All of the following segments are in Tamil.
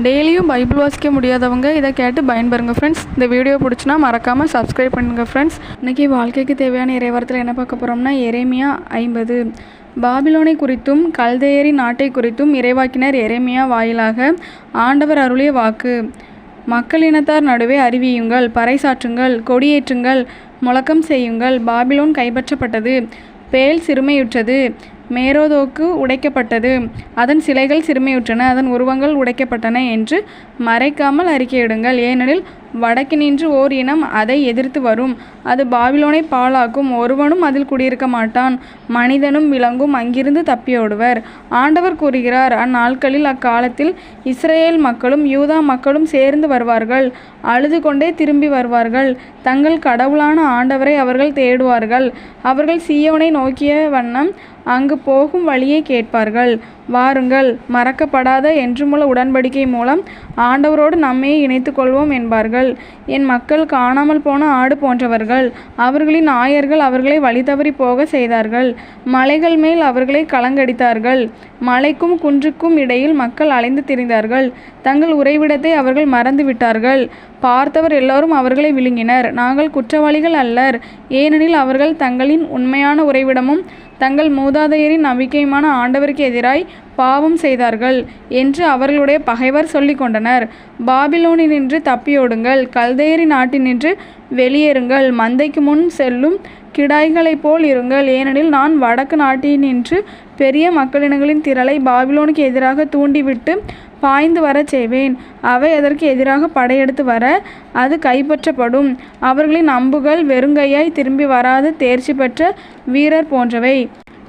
டெய்லியும் பைபிள் வாசிக்க முடியாதவங்க இதை கேட்டு பயன்பெறுங்க ஃப்ரெண்ட்ஸ் இந்த வீடியோ பிடிச்சினா மறக்காமல் சப்ஸ்கிரைப் பண்ணுங்கள் ஃப்ரெண்ட்ஸ் இன்றைக்கி வாழ்க்கைக்கு தேவையான இறைவரத்தில் என்ன பார்க்க போகிறோம்னா எரேமியா ஐம்பது. பாபிலோனை குறித்தும் கல்தேரி நாட்டை குறித்தும் இறைவாக்கினர் எரேமியா வாயிலாக ஆண்டவர் அருளிய வாக்கு. மக்கள் இனத்தார் நடுவே அறிவியுங்கள் பறைசாற்றுங்கள் கொடியேற்றுங்கள் முழக்கம் செய்யுங்கள். பாபிலோன் கைப்பற்றப்பட்டது. பேல் சிறுமையுற்றது. மேரோதோக்கு உடைக்கப்பட்டது. அதன் சிலைகள் சிறுமையுற்றன. அதன் உருவங்கள் உடைக்கப்பட்டன என்று மறைக்காமல் அறிக்கையிடுங்கள். ஏனெனில் வடக்கினின்று ஓர் இனம் அதை எதிர்த்து வரும். அது பாபிலோனை பாழாக்கும். ஒருவனும் அதில் குடியிருக்க மாட்டான். மனிதனும் விலங்கும் அங்கிருந்து தப்பியோடுவர். ஆண்டவர் கூறுகிறார் அந்நாட்களில் அக்காலத்தில் இஸ்ரேல் மக்களும் யூதா மக்களும் சேர்ந்து வருவார்கள். அழுது கொண்டே திரும்பி வருவார்கள். தங்கள் கடவுளான ஆண்டவரை அவர்கள் தேடுவார்கள். அவர்கள் சீயோனை நோக்கிய வண்ணம் அங்கு போகும் வழியை கேட்பார்கள். வாருங்கள் மறக்கப்படாத என்றுமுள்ள உடன்படிக்கை மூலம் ஆண்டவரோடு நம்மையே இணைத்து கொள்வோம் என்பார்கள். என் மக்கள் காணாமல் போன ஆடு போன்றவர்கள் அவர்களின் ஆயர்கள் அவர்களை வழி போக செய்தார்கள். மலைகள் மேல் அவர்களை கலங்கடித்தார்கள். மலைக்கும் குன்றுக்கும் இடையில் மக்கள் அலைந்து திரிந்தார்கள். தங்கள் உறைவிடத்தை அவர்கள் மறந்து விட்டார்கள். பார்த்தவர் எல்லோரும் அவர்களை விழுங்கினர். நாங்கள் குற்றவாளிகள் அல்லர். ஏனெனில் அவர்கள் தங்களின் உண்மையான உறைவிடமும் தங்கள் மூதாதையரின் நம்பிக்கையுமான ஆண்டவருக்கு எதிராய் பாவம் செய்தார்கள் என்று அவர்களுடைய பகைவர் சொல்லிக் கொண்டனர். பாபிலோனினின்று தப்பியோடுங்கள். கல்தேரி நாட்டினின்று வெளியேறுங்கள். மந்தைக்கு முன் செல்லும் கிடாய்களைப் போல் இருங்கள். ஏனெனில் நான் வடக்கு நாட்டினின்று பெரிய மக்களினங்களின் திரளை பாபிலோனுக்கு எதிராக தூண்டிவிட்டு பாய்ந்து வரச் செய்வேன். அவை அதற்கு எதிராக படையெடுத்து வர அது கைப்பற்றப்படும். அவர்களின் அம்புகள் வெறுங்கையாய் திரும்பி வராத தேர்ச்சி பெற்ற வீரர் போன்றவை.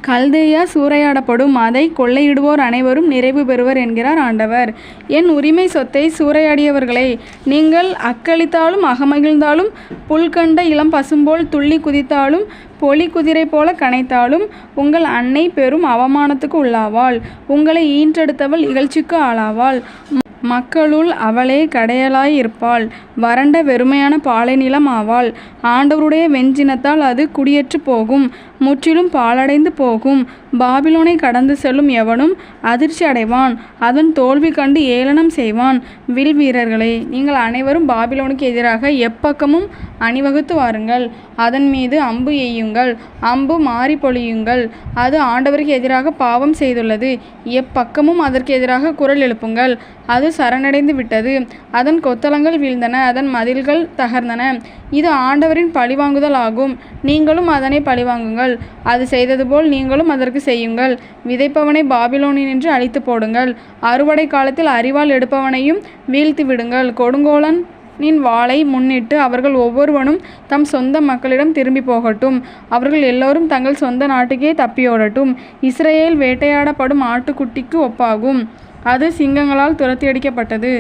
கல்தேயா சூறையாடப்படும். அதை கொள்ளையிடுவோர் அனைவரும் நிறைவு பெறுவர் என்கிறார் ஆண்டவர். என் உரிமை சொத்தை சூறையாடியவர்களை நீங்கள் அக்களித்தாலும் அகமகிழ்ந்தாலும் புல்கண்ட இளம் பசும்போல் துள்ளி குதித்தாலும் பொலி குதிரை போல கனைத்தாலும் உங்கள் அன்னை பெரும் அவமானத்துக்கு உள்ளாவாள். உங்களை ஈன்றெடுத்தவள் இகழ்ச்சிக்கு ஆளாவாள். மக்களுள் அவளே கடையலாய் இருப்பாள் வறண்ட வெறுமையான பாலை நிலம் ஆவாள். ஆண்டவருடைய வெஞ்சினத்தால் அது குடியேற்று போகும். முற்றிலும் பாழடைந்து போகும். பாபிலோனை கடந்து செல்லும் எவனும் அதிர்ச்சி அடைவான். அதன் தோல்வி கண்டு ஏளனம் செய்வான். வில் வீரர்களே நீங்கள் அனைவரும் பாபிலோனுக்கு எதிராக எப்பக்கமும் அணிவகுத்து வாருங்கள். அதன் மீது அம்பு எய்யுங்கள். அம்பு மாறி பொழியுங்கள். அது ஆண்டவருக்கு எதிராக பாவம் செய்துள்ளது. எப்பக்கமும் அதற்கு எதிராக குரல் எழுப்புங்கள். அது சரணடைந்து விட்டது. அதன் கொத்தளங்கள் வீழ்ந்தன. அதன் மதில்கள் தகர்ந்தன. இது ஆண்டவரின் பழிவாங்குதல் ஆகும் நீங்களும் அதனை பழிவாங்குங்கள். அது செய்தது போல் நீங்களும் அதற்கு செய்யுங்கள். விதைப்பவனை பாபிலோனினின்று அழித்து போடுங்கள். அறுவடை காலத்தில் அறிவால் எடுப்பவனையும் வீழ்த்தி விடுங்கள். கொடுங்கோலன் நின் வாளை முன்னிட்டு அவர்கள் ஒவ்வொருவனும் தம் சொந்த மக்களிடம் திரும்பி போகட்டும். அவர்கள் எல்லோரும் தங்கள் சொந்த நாட்டுக்கே தப்பியோடட்டும். இஸ்ரேல் வேட்டையாடப்படும் ஆட்டுக்குட்டிக்கு ஒப்பாகும். அது சிங்கங்களால் துரத்தியடிக்கப்பட்டது.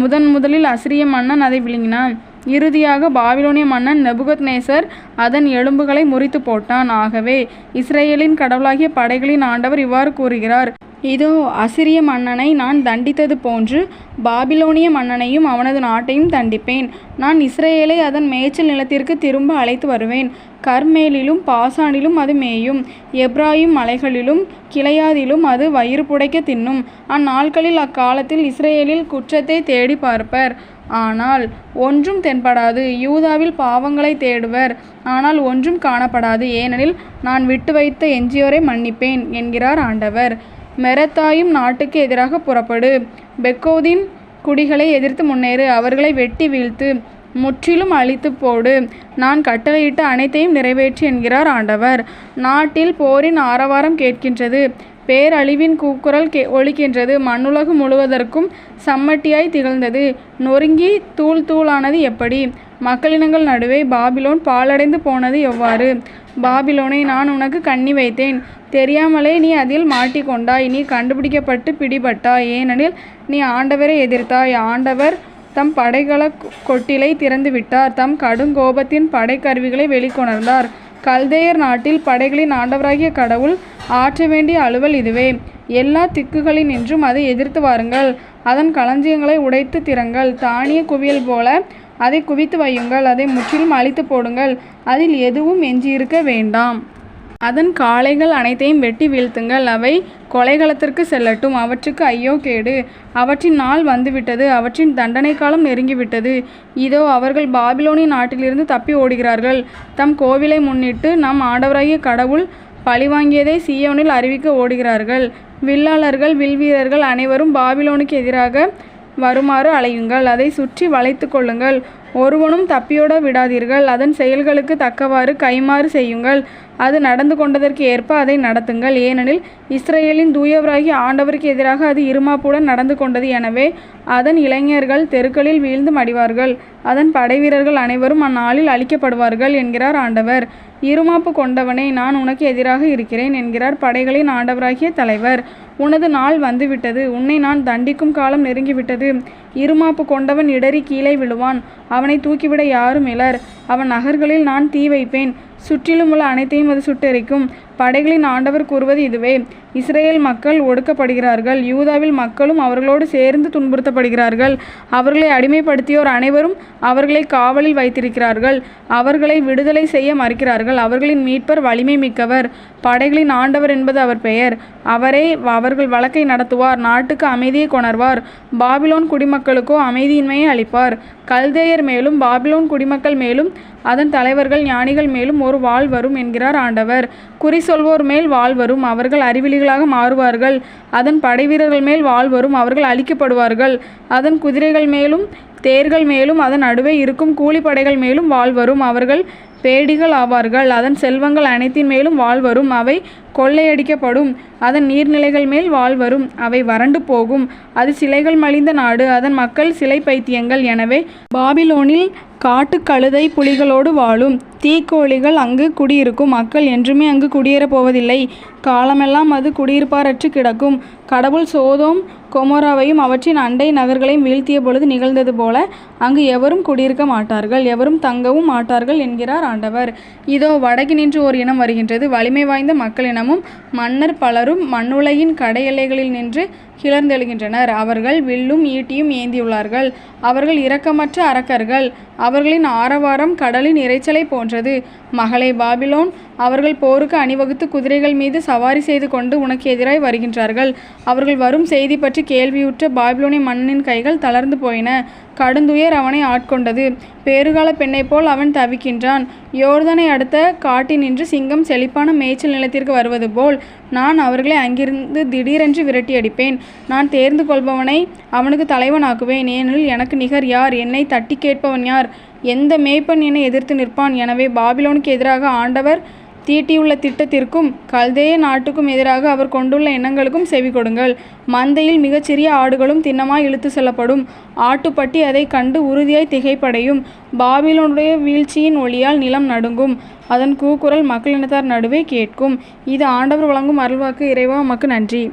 முதன் முதலில் அசிரிய மன்னன் அதை விழுங்கினான். இறுதியாக பாபிலோனிய மன்னன் நெபுகத் நேசர் அதன் எலும்புகளை முறித்து போட்டான். ஆகவே இஸ்ரேலின் கடவுளாகிய படைகளின் ஆண்டவர் இவ்வாறு கூறுகிறார். இதோ அசிரிய மன்னனை நான் தண்டித்தது போன்று பாபிலோனிய மன்னனையும் அவனது நாட்டையும் தண்டிப்பேன். நான் இஸ்ரேலை அதன் மேய்ச்சல் நிலத்திற்கு திரும்ப அழைத்து வருவேன். கர்மேலிலும் பாசானிலும் அது மேயும். எப்ராயும் மலைகளிலும் கிளையாதிலும் அது வயிறு புடைக்க தின்னும். அந்நாட்களில் அக்காலத்தில் இஸ்ரேலில் குற்றத்தை தேடி பார்ப்பர். ஆனால் ஒன்றும் தென்படாது. யூதாவில் பாவங்களை தேடுவர். ஆனால் ஒன்றும் காணப்படாது. ஏனெனில் நான் விட்டு வைத்த எஞ்சியோரை மன்னிப்பேன் என்கிறார் ஆண்டவர். மெரத்தாயும் நாட்டுக்கு எதிராக புறப்படு. பெக்கோதின் குடிகளை எதிர்த்து முன்னேறு. அவர்களை வெட்டி வீழ்த்து முற்றிலும் அழித்து போடு. நான் கட்டளையிட்ட அனைத்தையும் நிறைவேற்றி என்கிறார் ஆண்டவர். நாட்டில் போரின் ஆரவாரம் கேட்கின்றது. பேரழிவின் கூக்குரல் கே ஒழிக்கின்றது மண்ணுலகு முழுவதற்கும் சம்மட்டியாய் திகழ்ந்தது. நொறுங்கி தூள் தூளானது எப்படி? மக்களினங்கள் நடுவே பாபிலோன் பாலடைந்து போனது எவ்வாறு? பாபிலோனை நான் உனக்கு கண்ணி வைத்தேன். தெரியாமலே நீ அதில் மாட்டிக்கொண்டாய். நீ கண்டுபிடிக்கப்பட்டு பிடிபட்டாய். ஏனெனில் நீ ஆண்டவரை எதிர்த்தாய். ஆண்டவர் தம் படைகள கொட்டிலை திறந்து விட்டார். தம் கடுங்கோபத்தின் படைக்கருவிகளை வெளிக்கொணர்ந்தார். கல்தேயர் நாட்டில் படைகளின் ஆண்டவராகிய கடவுள் ஆற்ற வேண்டிய அலுவல் இதுவே. எல்லா திக்குகளினின்றும் அதை எதிர்த்து வாருங்கள். அதன் களஞ்சியங்களை உடைத்து திறங்கள். தானிய குவியல் போல அதை குவித்து வையுங்கள். அதை முற்றிலும் அழித்து போடுங்கள். அதில் எதுவும் எஞ்சியிருக்க வேண்டாம். அதன் காளைகள் அனைத்தையும் வெட்டி வீழ்த்துங்கள். அவை கொலைகளத்திற்கு செல்லட்டும். அவற்றுக்கு ஐயோ கேடு. அவற்றின் நாள் வந்துவிட்டது. அவற்றின் தண்டனை காலம் நெருங்கிவிட்டது. இதோ அவர்கள் பாபிலோனின் நாட்டிலிருந்து தப்பி ஓடுகிறார்கள். தம் கோவிலை முன்னிட்டு நம் ஆண்டவராகிய கடவுள் பழிவாங்கியதை சியோனில் அறிவிக்க ஓடுகிறார்கள். வில்லாளர்கள் வில்வீரர்கள் அனைவரும் பாபிலோனுக்கு எதிராக வருமாறு அலையுங்கள். அதை சுற்றி வளைத்து கொள்ளுங்கள். ஒருவனும் தப்பியோட விடாதீர்கள். அதன் செயல்களுக்கு தக்கவாறு கைமாறு செய்யுங்கள். அது நடந்து கொண்டதற்கு ஏற்ப அதை நடத்துங்கள். ஏனெனில் இஸ்ரேலின் தூயவராகி ஆண்டவருக்கு எதிராக அது இருமாப்புடன் நடந்து கொண்டது எனவே அதன் இளைஞர்கள் தெருக்களில் வீழ்ந்து மடிவார்கள். அதன் படைவீரர்கள் அனைவரும் அந்நாளில் அழிக்கப்படுவார்கள் என்கிறார் ஆண்டவர். இருமாப்பு கொண்டவனே நான் உனக்கு எதிராக இருக்கிறேன் என்கிறார் படைகளின் ஆண்டவராகிய தலைவர். உனது நாள் வந்துவிட்டது உன்னை நான் தண்டிக்கும் காலம் நெருங்கிவிட்டது. இருமாப்பு கொண்டவன் இடறி கீழே விழுவான் அவனை தூக்கிவிட யாரும் இலர். அவன் நகர்களில் நான் தீ வைப்பேன் சுற்றிலும் உள்ள அனைத்தையும் அது சுட்டெரிக்கும். படைகளின் ஆண்டவர் கூறுவது இதுவே. இஸ்ரேல் மக்கள் ஒடுக்கப்படுகிறார்கள். யூதாவில் மக்களும் அவர்களோடு சேர்ந்து துன்புறுத்தப்படுகிறார்கள். அவர்களை அடிமைப்படுத்தியோர் அனைவரும் அவர்களை காவலில் வைத்திருக்கிறார்கள். அவர்களை விடுதலை செய்ய மறுக்கிறார்கள். அவர்களின் மீட்பர் வலிமை மிக்கவர். படைகளின் ஆண்டவர் என்பது அவர் பெயர். அவரே அவர்கள் வழக்கை நடத்துவார். நாட்டுக்கு அமைதியை கொணர்வார். பாபிலோன் குடிமக்களுக்கோ அமைதியின்மையை அளிப்பார். கல்தேயர் மேலும் பாபிலோன் குடிமக்கள் மேலும் அதன் தலைவர்கள் ஞானிகள் மேலும் ஒரு வாள் வரும் என்கிறார் ஆண்டவர். குறி சொல்வோர் மேல் வாழ் வரும் அவர்கள் அறிவிலிகளாக மாறுவார்கள். அதன் படைவீரர்கள் மேல் வாழ் வரும் அவர்கள் அழிக்கப்படுவார்கள். அதன் குதிரைகள் மேலும் தேர்கள் மேலும் அதன் நடுவே இருக்கும் கூலிப்படைகள் மேலும் வாழ் வரும் அவர்கள் பேடிகள் ஆவார்கள். அதன் செல்வங்கள் அனைத்தின் மேலும் வாழ் வரும் அவை கொள்ளையடிக்கப்படும். அதன் நீர்நிலைகள் மேல் வாழ்வரும் அவை வறண்டு போகும். அது சிலைகள் மலிந்த நாடு அதன் மக்கள் சிலை பைத்தியங்கள். எனவே பாபிலோனில் காட்டுக் கழுதை புலிகளோடு வாழும். தீக்கோழிகள் அங்கு குடியிருக்கும். மக்கள் என்றுமே அங்கு குடியேறப் போவதில்லை. காலமெல்லாம் அது குடியிருப்பாரற்று கிடக்கும். கடவுள் சோதோம் கொமோராவையும் அவற்றின் அண்டை நகர்களையும் வீழ்த்திய பொழுது நிகழ்ந்தது போல அங்கு எவரும் குடியிருக்க மாட்டார்கள். எவரும் தங்கவும் மாட்டார்கள் என்கிறார் ஆண்டவர். இதோ வடக்கு நின்று ஓர் இனம் வருகின்றது. வலிமை வாய்ந்த மக்கள் இனமும் மன்னர் பலரும் மண்ணுலகின் கடையெல்லைகளில் நின்று கிளர்ந்தெழுகின்றனர். அவர்கள் வில்லும் ஈட்டியும் ஏந்தியுள்ளார்கள். அவர்கள் இரக்கமற்ற அரக்கர்கள். அவர்களின் ஆரவாரம் கடலின் இரைச்சலை சென்றது மகளை பாபிலோன் அவர்கள் போருக்கு அணிவகுத்து குதிரைகள் மீது சவாரி செய்து கொண்டு உனக்கு எதிராய் வருகின்றார்கள். அவர்கள் வரும் செய்தி பற்றி கேள்வியுற்ற பாபிலோனிய மன்னனின் கைகள் தளர்ந்து போயின. கடுந்துயர் அவனை ஆட்கொண்டது. பேறுகால பெண்ணைப் போல் அவன் தவிக்கின்றான். யோர்தனை அடுத்த காட்டினின்று சிங்கம் செழிப்பான மேய்ச்சல் நிலத்திற்கு வருவது போல் நான் அவர்களை அங்கிருந்து திடீரென்று விரட்டி அடிப்பேன் நான் தேர்ந்து கொள்பவனை அவனுக்கு தலைவனாக்குவேன். ஏனெனில் எனக்கு நிகர் யார்? என்னை தட்டி கேட்பவன் யார்? எந்த மேய்ப்பன் என எதிர்த்து நிற்பான்? எனவே பாபிலோனுக்கு எதிராக ஆண்டவர் தீட்டியுள்ள திட்டத்திற்கும் கல்தேய நாட்டுக்கும் எதிராக அவர் கொண்டுள்ள எண்ணங்களுக்கும் செவி கொடுங்கள். மந்தையில் மிகச்சிறிய ஆடுகளும் திண்ணமாய் இழுத்து செல்லப்படும். ஆட்டுப்பட்டி அதை கண்டு உறுதியாய் திகைப்படையும். பாபிலோனுடைய வீழ்ச்சியின் ஒளியால் நிலம் நடுங்கும். அதன் கூக்குரல் மக்களினத்தார் நடுவே கேட்கும். இது ஆண்டவர் வழங்கும் அருள்வாக்கு. இறைவா உமக்கு நன்றி.